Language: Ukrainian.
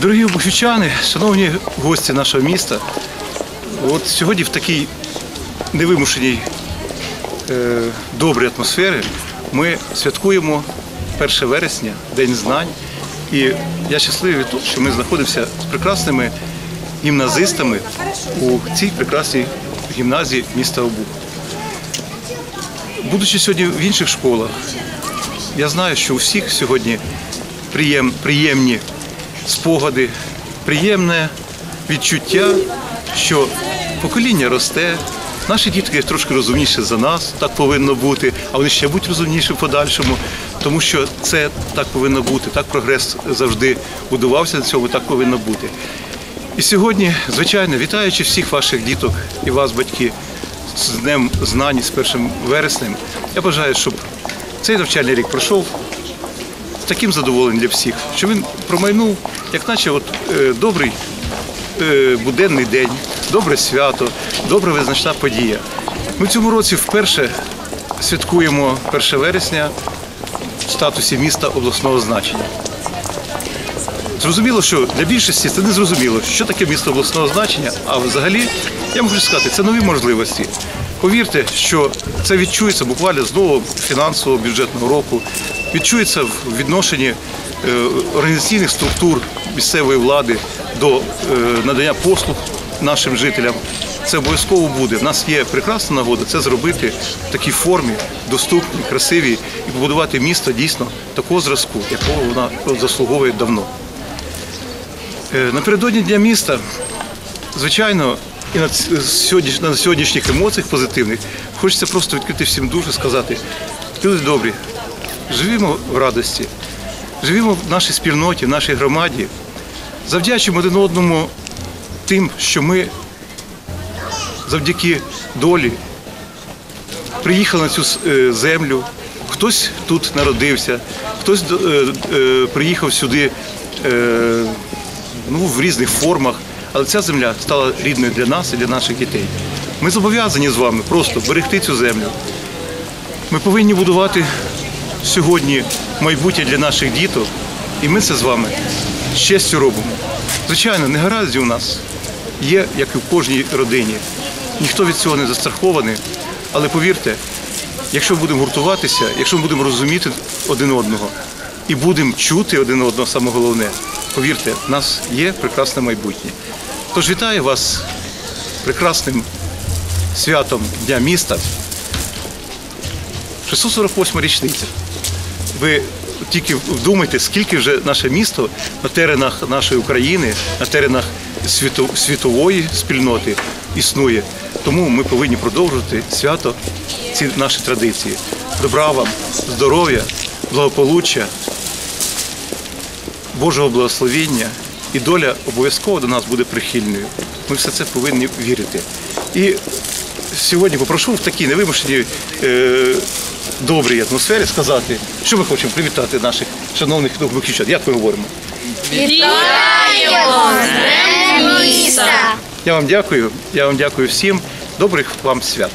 Дорогі бухівчани, шановні гості нашого міста, от сьогодні в такій невимушеній е, добрій атмосфері ми святкуємо 1 вересня, День знань. І я щасливий що ми знаходимося з прекрасними гімназистами у цій прекрасній гімназії міста Обух. Будучи сьогодні в інших школах, я знаю, що у всіх сьогодні приєм, приємні спогади, приємне відчуття, що покоління росте, наші дітки трошки розумніші за нас, так повинно бути, а вони ще будуть розумніші в подальшому, тому що це так повинно бути, так прогрес завжди будувався на цьому, так повинно бути. І сьогодні, звичайно, вітаючи всіх ваших діток і вас, батьки, з Днем знань, з 1 вереснем, я бажаю, щоб цей навчальний рік пройшов таким задоволенням для всіх, що він промайнув, як наче от, е, добрий е, буденний день, добре свято, добра визначна подія. Ми в цьому році вперше святкуємо 1 вересня в статусі міста обласного значення. Зрозуміло, що для більшості це не зрозуміло, що таке місто обласного значення, а взагалі я можу сказати, це нові можливості. Повірте, що це відчується буквально з нового фінансового бюджетного року, відчується в відношенні е, організаційних структур місцевої влади до е, надання послуг нашим жителям. Це обов'язково буде. У нас є прекрасна нагода це зробити в такій формі, доступній, красивій, і побудувати місто дійсно такого зразку, якого вона заслуговує давно. Е, Напередодні Дня міста, звичайно, і на сьогодні- на сьогоднішніх емоціях позитивних хочеться просто відкрити всім душу, сказати, люди добрі, живімо в радості, живімо в нашій спільноті, в нашій громаді, завдячимо один одному тим, що ми завдяки долі приїхали на цю е, землю. Хтось тут народився, хтось е, е, приїхав сюди е, ну, в різних формах, але ця земля стала рідною для нас і для наших дітей. Ми зобов'язані з вами просто берегти цю землю. Ми повинні будувати сьогодні майбутнє для наших діток, і ми це з вами з честю робимо. Звичайно, негаразді у нас є, як і в кожній родині. Ніхто від цього не застрахований, але повірте, якщо ми будемо гуртуватися, якщо ми будемо розуміти один одного і будемо чути один одного, саме головне, повірте, в нас є прекрасне майбутнє. Тож вітаю вас прекрасним святом Дня міста. 648 річниця. Ви тільки вдумайте, скільки вже наше місто на теренах нашої України, на теренах світової спільноти існує. Тому ми повинні продовжувати свято, ці наші традиції. Добра вам, здоров'я, благополуччя, Божого благословіння і доля обов'язково до нас буде прихильною. Ми все це повинні вірити. І сьогодні попрошу в такій невимушеній е, добрій атмосфері сказати, що ми хочемо привітати наших шановних духовиківчат. Як ми говоримо? Вітаємо з міста! Я вам дякую. Я вам дякую всім. Добрих вам свят.